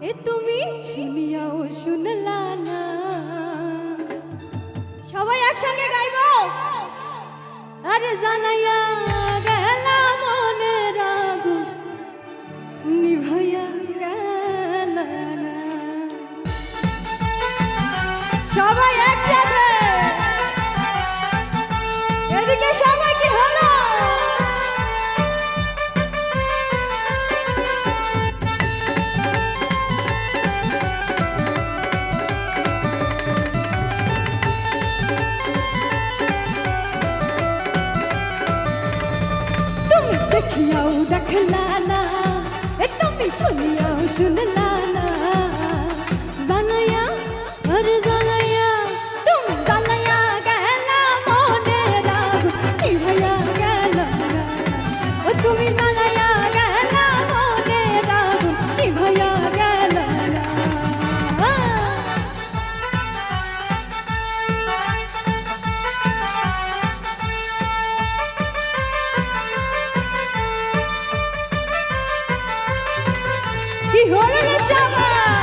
এ তুমি শুনিয়াও শুনলা না সবাই একসঙ্গে গাইব? আরে জানাইয়া গেলা মনে রাগু নিভাইয়া গেলা না সবাই একসাথে। এদিকে সব দেখিয়াও দেখলা না এ তুমি শুনিয়াও শুনলা না কি হলো রে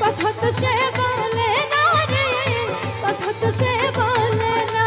কথা তো সে বলে না রে কথা তো সে বলে না।